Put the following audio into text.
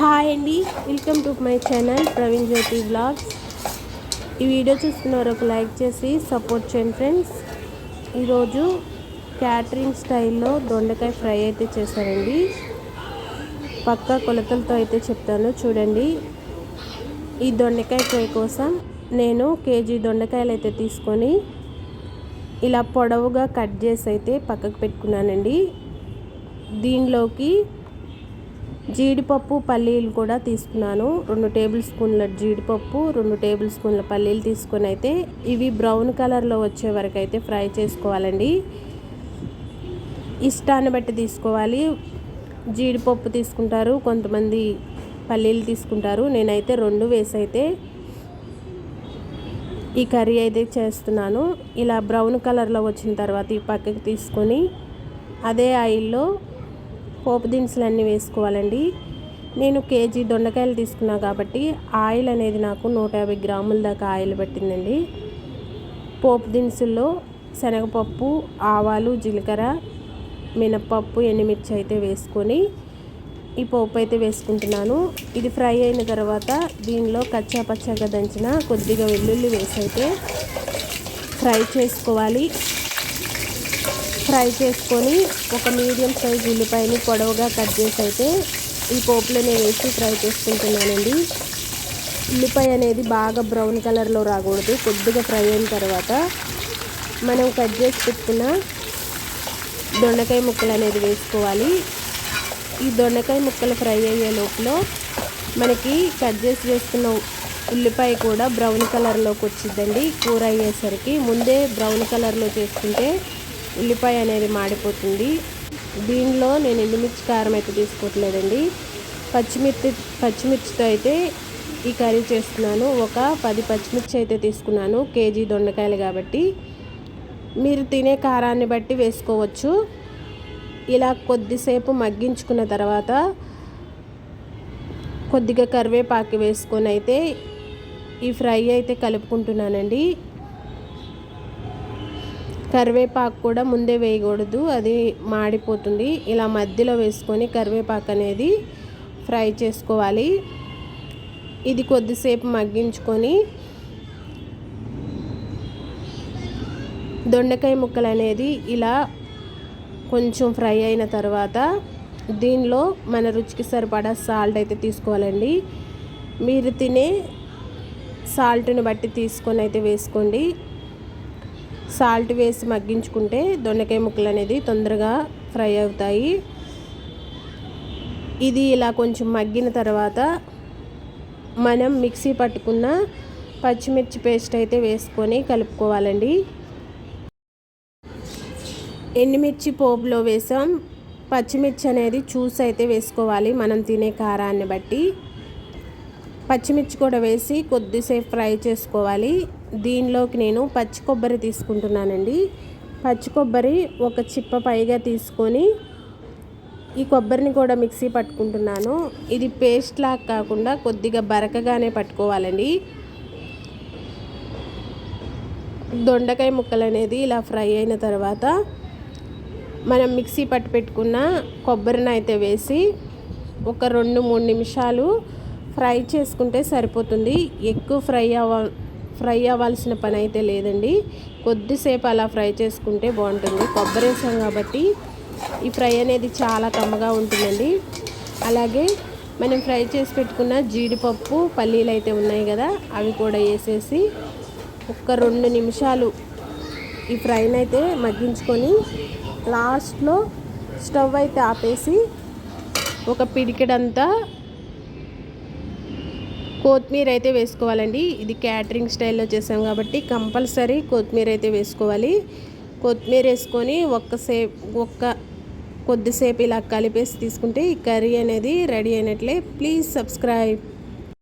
Hi అండి welcome to my channel Praveen Jyothi blogs ఈ video చూస్తున్నారు ఒక లైక్ చేసి సపోర్ట్ చేయండి ఫ్రెండ్స్ ఈరోజు క్యాటరింగ్ స్టైల్లో దొండకాయ ఫ్రై అయితే చేశారండి. పక్కా కొలతలతో అయితే చెప్తాను చూడండి. ఈ దొండకాయ ఫ్రై కోసం నేను కేజీ దొండకాయలు అయితే తీసుకొని ఇలా పొడవుగా కట్ చేసి అయితే పక్కకు పెట్టుకున్నానండి. దీనిలోకి జీడిపప్పు పల్లీలు కూడా తీసుకున్నాను. రెండు టేబుల్ స్పూన్ల జీడిపప్పు రెండు టేబుల్ స్పూన్ల పల్లీలు తీసుకొని అయితే ఇవి బ్రౌన్ కలర్లో వచ్చే వరకు అయితే ఫ్రై చేసుకోవాలండి. ఇష్టాన్ని బట్టి తీసుకోవాలి. జీడిపప్పు తీసుకుంటారు కొంతమంది పల్లీలు తీసుకుంటారు. నేనైతే రెండు వేసి అయితే ఈ కర్రీ అయితే చేస్తున్నాను. ఇలా బ్రౌన్ కలర్లో వచ్చిన తర్వాత ఈ పక్కకి తీసుకొని అదే ఆయిల్లో పోపు దినుసులు అన్నీ వేసుకోవాలండి. నేను కేజీ దొండకాయలు తీసుకున్నా కాబట్టి ఆయిల్ అనేది నాకు నూట యాభై గ్రాముల దాకా ఆయిల్ పట్టిందండి. పోపు దినుసుల్లో శనగపప్పు ఆవాలు జీలకర్ర మినప్పప్పు ఎండుమిర్చి అయితే వేసుకొని ఈ పోపు అయితే వేసుకుంటున్నాను. ఇది ఫ్రై అయిన తర్వాత దీనిలో కచ్చా పచ్చగా దంచిన కొద్దిగా వెల్లుల్లి వేసి అయితే ఫ్రై చేసుకోవాలి. చేసుకొని ఒక మీడియం సైజ్ ఉల్లిపాయని పొడవుగా కట్ చేసి అయితే ఈ పోపులోనే వేసి ఫ్రై చేసుకుంటున్నానండి. ఉల్లిపాయ అనేది బాగా బ్రౌన్ కలర్లో రాకూడదు కొద్దిగా ఫ్రై అయిన తర్వాత మనం కట్ చేసి పెట్టుకున్న దొండకాయ ముక్కలు అనేది వేసుకోవాలి. ఈ దొండకాయ ముక్కలు ఫ్రై అయ్యే లోపల మనకి కట్ చేసి వేసుకున్న ఉల్లిపాయ కూడా బ్రౌన్ కలర్లోకి వచ్చిందండి కూర అయ్యేసరికి. ముందే బ్రౌన్ కలర్లో చేసుకుంటే ఉల్లిపాయ అనేది మాడిపోతుంది. దీనిలో నేను ఎండుమిర్చి కారం అయితే తీసుకోవట్లేదండి. పచ్చిమిర్చి పచ్చిమిర్చితో అయితే ఈ కర్రీ చేస్తున్నాను. ఒక పది పచ్చిమిర్చి అయితే తీసుకున్నాను. కేజీ దొండకాయలు కాబట్టి. మీరు తినే కారాన్ని బట్టి వేసుకోవచ్చు. ఇలా కొద్దిసేపు మగ్గించుకున్న తర్వాత కొద్దిగా కరివేపాకు వేసుకొని అయితే ఈ ఫ్రై అయితే కలుపుకుంటున్నానండి. కరివేపాకు కూడా ముందే వేయకూడదు అది మాడిపోతుంది. ఇలా మధ్యలో వేసుకొని కరివేపాకు అనేది ఫ్రై చేసుకోవాలి. ఇది కొద్దిసేపు మగ్గించుకొని దొండకాయ ముక్కలు అనేది ఇలా కొంచెం ఫ్రై అయిన తర్వాత దీనిలో మన రుచికి సరిపడా సాల్ట్ అయితే తీసుకోవాలండి. మీరు తినే సాల్ట్ని బట్టి తీసుకొని అయితే వేసుకోండి. సాల్ట్ వేసి మగ్గించుకుంటే దొండకాయ ముక్కలు అనేది తొందరగా ఫ్రై అవుతాయి. ఇది ఇలా కొంచెం మగ్గిన తర్వాత మనం మిక్సీ పట్టుకున్న పచ్చిమిర్చి పేస్ట్ అయితే వేసుకొని కలుపుకోవాలండి. ఎండుమిర్చి పోపులో వేసాం. పచ్చిమిర్చి అనేది చూసి అయితే వేసుకోవాలి. మనం తినే కారాన్ని బట్టి పచ్చిమిర్చి కూడా వేసి కొద్దిసేపు ఫ్రై చేసుకోవాలి. దీనిలోకి నేను పచ్చి కొబ్బరి తీసుకుంటున్నానండి. పచ్చి కొబ్బరి ఒక చిప్ప పైగా తీసుకొని ఈ కొబ్బరిని కూడా మిక్సీ పట్టుకుంటున్నాను. ఇది పేస్ట్ లాగా కాకుండా కొద్దిగా బరకగానే పట్టుకోవాలండి. దొండకాయ ముక్కలు అనేది ఇలా ఫ్రై అయిన తర్వాత మనం మిక్సీ పట్టు పెట్టుకున్న కొబ్బరిని అయితే వేసి ఒక రెండు మూడు నిమిషాలు ఫ్రై చేసుకుంటే సరిపోతుంది. ఎక్కువ ఫ్రై అవ్వ ఫ్రై అవ్వాల్సిన పని అయితే లేదండి. కొద్దిసేపు అలా ఫ్రై చేసుకుంటే బాగుంటుంది. కొబ్బరి వేసాం కాబట్టి ఈ ఫ్రై అనేది చాలా కమ్మగా ఉంటుందండి. అలాగే మనం ఫ్రై చేసి పెట్టుకున్న జీడిపప్పు పల్లీలు అయితే ఉన్నాయి కదా అవి కూడా వేసేసి ఒక రెండు నిమిషాలు ఈ ఫ్రైని అయితే మగ్గించుకొని లాస్ట్లో స్టవ్ అయితే ఆపేసి ఒక పిడికెడంతా కొత్తిమీర అయితే వేసుకోవాలండి. ఇది క్యాటరింగ్ స్టైల్లో చేసాం కాబట్టి కంపల్సరీ కొత్తిమీర అయితే వేసుకోవాలి. కొత్తిమీర వేసుకొని ఒక్కసేపు ఒక్క కొద్దిసేపు ఇలా కలిపేసి తీసుకుంటే ఈ కర్రీ అనేది రెడీ అయినట్లే. Please subscribe.